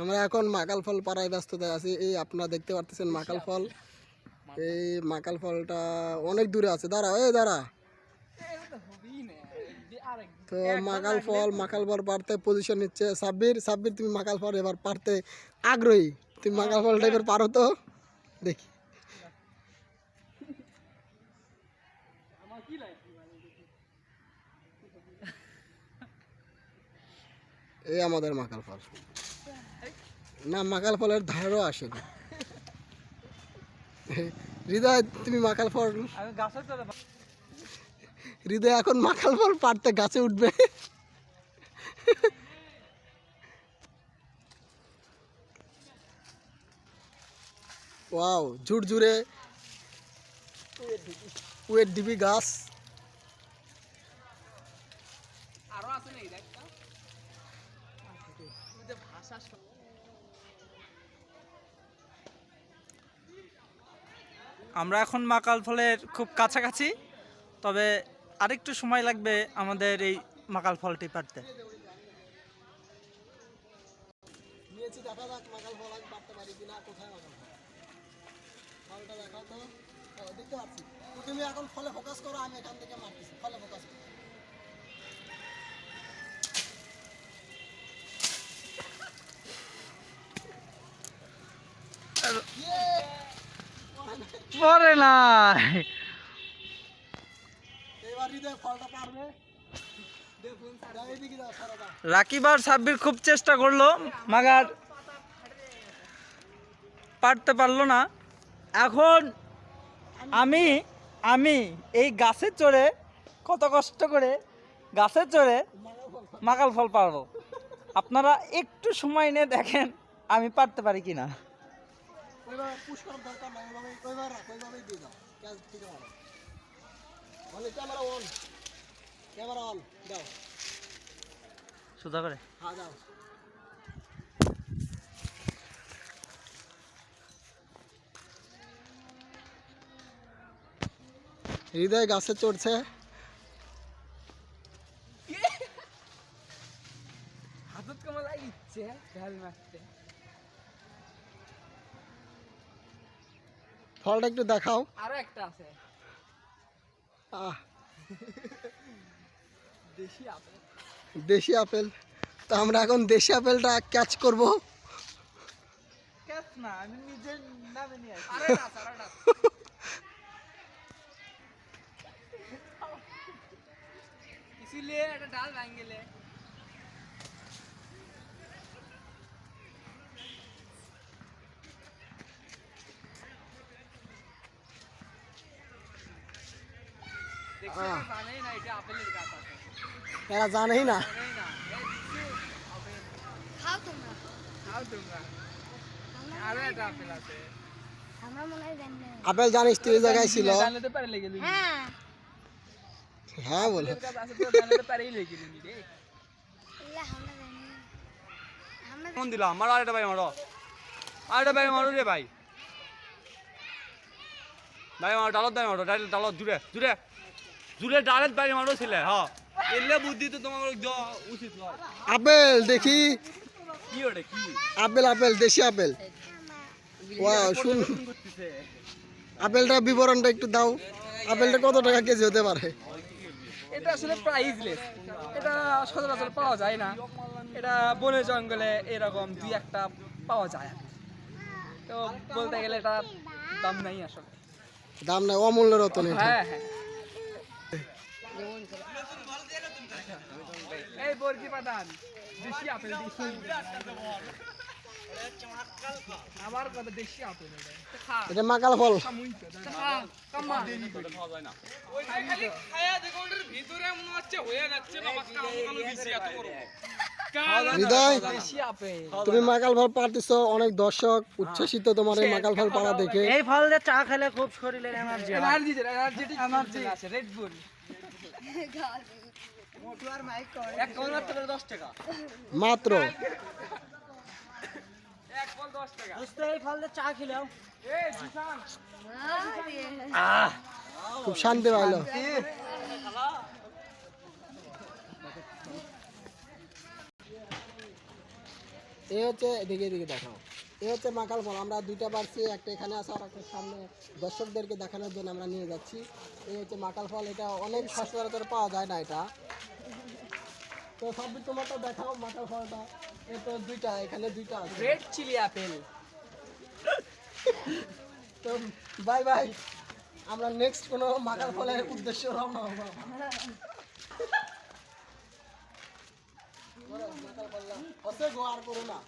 আমরা এখন মাকাল ফল পাড়ায় ব্যস্ততায় আছি। এই আপনারা দেখতে পারতেছেন মাকাল ফল। এই মাকাল ফলটা অনেক দূরে আছে। দাঁড়া এই দাঁড়া। তো মাকাল ফল মাকাল ফল পারতে পজিশন নিচ্ছে। সাব্বির সাব্বির তুমি মাকাল ফল এবার পারতে আগ্রহী। তুমি মাকাল ফলটা এবার পারো তো। দেখি। এই আমাদের মাকাল ফল। না মাকাল ফলের ধারও আসে না। হৃদয় তুমি মাকাল ফল হৃদয় এখন মাকাল ফল পারতে গাছে উঠবে। ওয়াও ঝুড়ঝুড়ে উয়ের ডিবি গাছ আরও আছে নাকি দেখ তো। ওই যে ভাষা শো- আমরা এখন মাকাল ফলের খুব কাছাকাছি তবে আরেকটু সময় লাগবে আমাদের এই মাকাল ফলটি পারতে তুমি এখন ফলে ফোকাস করো আমি এখান থেকে মারতেছি ফলে ফোকাস করো। পরে না এবার হৃদয় ফলটা পারবে। দেখুন দাও, এদিকে দাও। সারাটা রাকিব আর সাব্বির খুব চেষ্টা করল মাগার পারতে পারল না। এখন আমি আমি এই গাছে চড়ে কত কষ্ট করে গাছে চড়ে মাকাল ফল পারব। আপনারা একটু সময় নিয়ে দেখেন আমি পারতে পারি কিনা। ওইভাবে পুশ করার দরকার নাই ওইভাবে ওইভাবে রাখ ওইভাবেই দিয়ে দাও। ক্যাচ থেকে মারো বলে ক্যামেরা অন ক্যামেরা অন দাও। সুধা করে। হ্যাঁ দাও। হৃদয় গাছে চড়ছে। হাতত কেমন লাগিচ্ছে ঢাল মারতে ফলটা একটু দেখাও আরো একটা আছে আহ দেশি আপেল দেশি আপেল তো আমরা এখন দেশি আপেলটা ক্যাচ করব ক্যাচ না আমি নিজের নামে নিয়ে আসি আরে না আরে না इसीलिए এটা ডাল এরা জানেই না আপেল আছে আমরা জানি না আপেল জানিস তুই জায়গায় ছিল হ্যাঁ হ্যাঁ বলে ফোন দিলাম মারো আরেকটা ভাই মারো আরেকটা ভাই মারো রে ভাই ভাই মারো ডালত ভাই মারো ডাল ডালত জুড়ে জুড়ে জুড়ে ডালত ভাই মারো ছিলে হ্যাঁ এলে বুদ্ধি তো তোমার উচিত নয়। আপেল দেখি। কি ওটা কি? আপেল আপেল দেশি আপেল। ওয়াও শুন। আপেলটা বিবরণটা একটু দাও। আপেলটা কত টাকা কেজি হতে পারে? এটা আসলে প্রাইসলেস এটা সচরাচর পাওয়া যায় না। এটা বনে জঙ্গলে এরকম দুই একটা পাওয়া যায়। তো বলতে গেলে এটা দাম নাই আসলে। দাম নাই অমূল্য রতন হ্যাঁ হ্যাঁ। এই বরকি পাতান দেশি আপেল কথা দেশি আপেল এটা। মাকাল ফল। তুমি মাকাল ফল পারতেছ অনেক দর্শক উচ্ছ্বসিত তোমার এই মাকাল ফল পাড়া দেখে। এই ফল চা খেলে খুব শরীরের এনার্জি এনার্জি এনার্জি আছে রেড বুল মাত্র। খুব শান্তি পাইলো। এই হচ্ছে এদিকে এদিকে দেখাও। এই হচ্ছে মাকাল ফল আমরা দুইটা পারছি একটা এখানে আছে আর একটা সামনে দর্শকদেরকে দেখানোর জন্য আমরা নিয়ে যাচ্ছি। এই হচ্ছে মাকাল ফল এটা অনেক সচরাচর পাওয়া যায় না এটা। তো সব তোমারটা দেখাও মাকাল ফলটা এ তো দুইটা এখানে দুইটা আছে। রেড চিলি অ্যাপেল তো বাই বাই আমরা নেক্সট কোনো মাকাল ফলের উদ্দেশ্য রওনা হব। মাকাল ফল না। গো আর করো না।